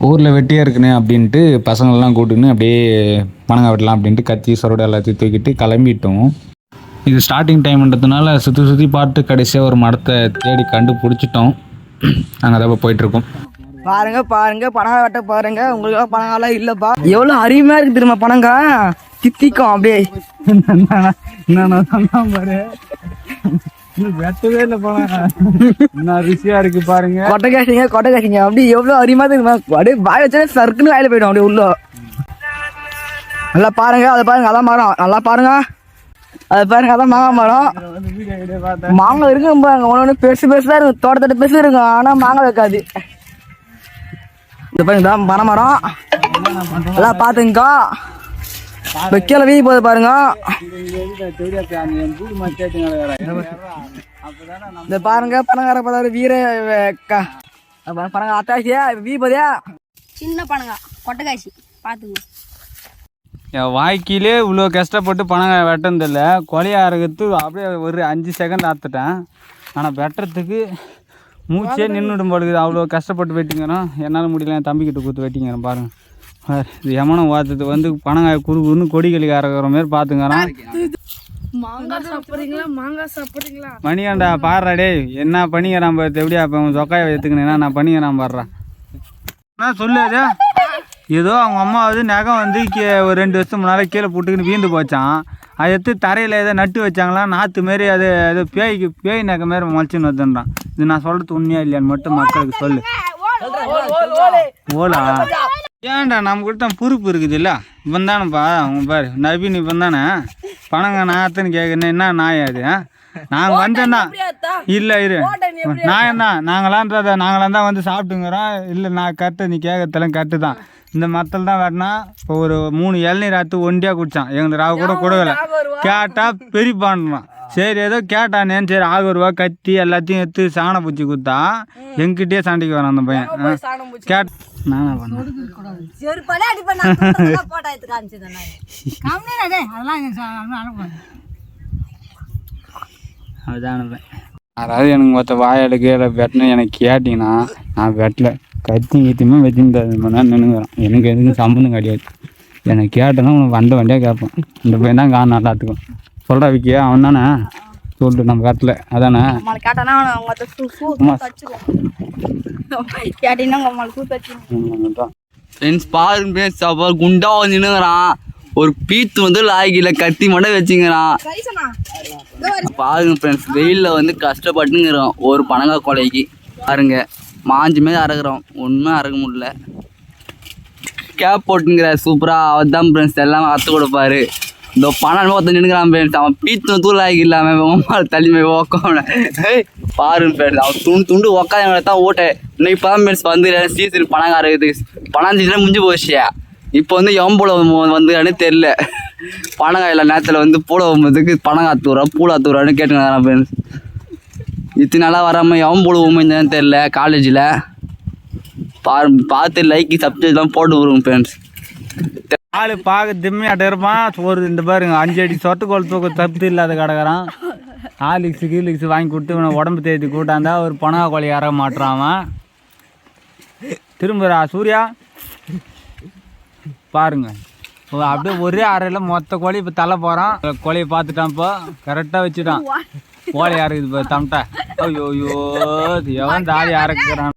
ஊரில் வெட்டியாக இருக்குனே அப்படின்ட்டு பசங்களெலாம் கூட்டுன்னு அப்படியே பனங்காய் வெட்டலாம் அப்படின்ட்டு கத்தி சரோடு எல்லாத்தையும் தூக்கிட்டு கிளம்பிட்டோம். இது ஸ்டார்டிங் டைம்ன்றதுனால சுற்றி சுற்றி பார்த்து கடைசியாக ஒரு மரத்தை தேடி கண்டுபிடிச்சிட்டோம். நாங்கள் அதை போயிட்டுருக்கோம். பாருங்க பாருங்க பனங்காய் வெட்ட பாருங்க. உங்களுக்கு பனங்காலாம் இல்லப்பா. எவ்வளவு அருமையா இருக்கு தெரியுமா பனங்காய் தித்திக்கும் அப்படியே. என்ன சொன்னா பாரு. வெட்டவே இல்லை போனேன் என்ன ருசியாக இருக்கு பாருங்க. கொட்டை காசிங்க கொட்டை காசிங்க. அப்படியே எவ்வளவு அருமையா தெரியுமா? அப்படியே பாய் வச்சாலே சர்க்குன்னு வாயில போயிடும் அப்படியே உள்ள. நல்லா பாருங்க அதை பாருங்க அதான் மரம். நல்லா பாருங்க. அதை பாருங்க அதான் மாங்காய் மரம். மாங்காய் இருக்கும் பாருங்க ஒன்று பெருசு பெருசா இருக்கும் தோட்டத்தோட பெருசு இருக்கும் ஆனா மாங்காய் வைக்காது. இது பாருங்க இதான் பனை மரம் நல்லா பாத்துங்கக்கா வைக்கல வீ போகுது பாருங்க. இந்த பாருங்க பணக்கார பதாரு வீர பணங்க அத்தாசியா வீ போதியா சின்ன பனங்கா கொட்டைக்காய்ச்சி பார்த்துங்க என் வாழ்க்கையிலே இவ்வளோ கஷ்டப்பட்டு பணம் வெட்டினதில்ல கொலையை அறுக்கிறது அப்படியே ஒரு அஞ்சு செகண்ட் ஆத்துட்டேன். ஆனால் வெட்டுறதுக்கு மூச்சே நின்றுடும் போடுது அவ்வளோ கஷ்டப்பட்டு வெட்டிங்கிறோம். என்னால் முடியல என் தம்பிக்கிட்ட கொடுத்து வெட்டிங்கிறேன் பாருங்க. பாரு, இது எமனம் வாத்துட்டு வந்து பனங்காய் குறு குறுன்னு கொடிகளுக்கு அறக்கிற மாதிரி பார்த்துங்கிறோம் மாங்காய் சாப்பிட்றீங்களா? மாங்காய் சாப்பிட்றீங்களா? மணியாண்டா பாடுறா டேய். என்ன பண்ணிக்கிறான் பாரு எப்படியா இப்போ உன் சொக்காயை எடுத்துக்கணும் நான் பண்ணிக்கிறான் பாடுறா. என்ன சொல்லு அது? ஏதோ அவங்க அம்மா வந்து நகம் வந்து கீ ஒரு ரெண்டு வருஷம் முன்னால் கீழே போட்டுக்கின்னு வீந்து போச்சான் அதை எடுத்து தரையில் ஏதோ நட்டு வச்சாங்களா நாற்று மாரி அது அது பேய்க்கு பேய் நகை மாரி முளைச்சின்னு வந்துன்றான் இது நான் சொல்கிறது உண்மையா இல்லையான்னு மட்டும் மக்களுக்கு சொல்லு. ஓலா? ஏன்டா நம்ம கிட்ட பொறுப்பு இருக்குது இல்ல? இவன் தானேப்பா அவன் பாரு நவீன் இவன் தானே பணங்க நாத்துன்னு கேட்குறேன் என்ன நாய் அது ஆ? நாங்கள் வந்தேன்னா இல்லை இரு. நான் தான் நாங்களான்றத நாங்களாம் தான் வந்து சாப்பிட்டுங்கிறோம் இல்லை நான் கரெக்டு நீ கேட்கறதெல்லாம் கரெக்டு தான். இந்த மரத்தில் தான் வெட்டினா இப்போ ஒரு மூணு இளநீர் ஆற்று ஒண்டியாக குடித்தான் எங்களுக்கு ராவ கூட கொடுக்கல. கேட்டால் பெரியப்பான்றான் சரி ஏதோ கேட்டானேன்னு சரி ஆக ரூபா கத்தி எல்லாத்தையும் எடுத்து சாண பூச்சி கொடுத்தா எங்கிட்டே சண்டைக்கு வரான் அந்த பையன். கேட் நான் பண்ணேன். செருப்பாலே அடிப்பேன் போட்டா எடுத்து காமிச்சது அதெல்லாம் அதுதான் அனுப்பேன். அதாவது எனக்கு மொத்த வாயால் கீழே வெட்டின எனக்கு கேட்டிங்கன்னா நான் வெட்டல. கத்தி கத்தியுமே மணி நேரம் நின்றுங்கிறேன் எனக்கு எதுக்கும் சம்மந்தம் கிடையாது. எனக்கு கேட்டேன்னா உனக்கு வண்ட வண்டியாக கேட்பேன் இந்த பையன் தான் காரணம் எல்லாத்துக்கும். சொல்கிறா விக்கியா? அவன் தானே? சொல்லிட்டு நம்ம கட்டல. அதானே? நம்மளை கேட்டானா கேட்டீங்கன்னா. ஃப்ரெண்ட்ஸ் பாருங்க அப்போ குண்டா வந்து நின்னுங்கிறான் ஒரு பீத்து வந்து லாய்க்கில கத்தி மட்டும் வச்சுங்கிறான். பாருங்க ஃப்ரெண்ட்ஸ் வெயிலில் வந்து கஷ்டப்பட்டுங்கிறோம் ஒரு பனங்காய் கொலைக்கு. பாருங்க மாஞ்சுமே அறகுறோம் ஒன்றுமே அறக்க முடியல. கேப் போட்டுங்கிற சூப்பராக அவர் தான் ஃப்ரெண்ட்ஸ் எல்லாம் அறுத்து கொடுப்பாரு. இந்த பணம் ஒருத்தன் நின்னுக்கிறான் ஃப்ரெண்ட்ஸ் அவன் பீத்து தூளாகி ஆகி இல்லாமல் தள்ளி போய் ஓக்கம் பாருங்க பேர் அவன் துண்டு துண்டு உக்காத தான் ஓட்டேன் இன்னைக்கு இப்போ தான் வந்து சீசன் பணம் பணம் சீசன் முடிஞ்சு போச்சு இப்போ வந்து எம்பூல வந்துன்னு தெரில பணங்காயில் நேரத்தில் வந்து பூலை போகும்போதுக்கு பணம் ஆத்துறா பூட ஆத்துறான்னு கேட்டுக்கிறான் ஃப்ரெண்ட்ஸ் இத்தனை நாளாக வராமல் எவன் பூட போகும்போதுன்னு தெரில காலேஜில் பாரு பார்த்து லைக்கு சப்ஜெக்ட்லாம் போட்டு விடுவோம் ஃப்ரெண்ட்ஸ் ஆளு பார்க்க திம்மையாட்ட இருப்பான். ஒரு இந்த பாருங்க அஞ்சு அடி சொட்டுக்கோள் தூக்க தப்பு இல்லாத கிடக்குறான் ஹார்லிக்ஸ் கீலிக்ஸ் வாங்கி கொடுத்து இவனை உடம்பு தேத்தி கூட்டாந்தா ஒரு பணா கோழி இறக மாட்டுறான் திரும்புறா சூர்யா. பாருங்க. அப்படியே ஒரே அறையில் மொத்த கோழி இப்போ தலை போகிறான் கோழியை பார்த்துட்டான் இப்போ. கரெக்டாக வச்சுட்டான். கோழி இறக்குது இப்போ தம்ட்ட. ஐயோ எவன் தாலி இறக்குறான்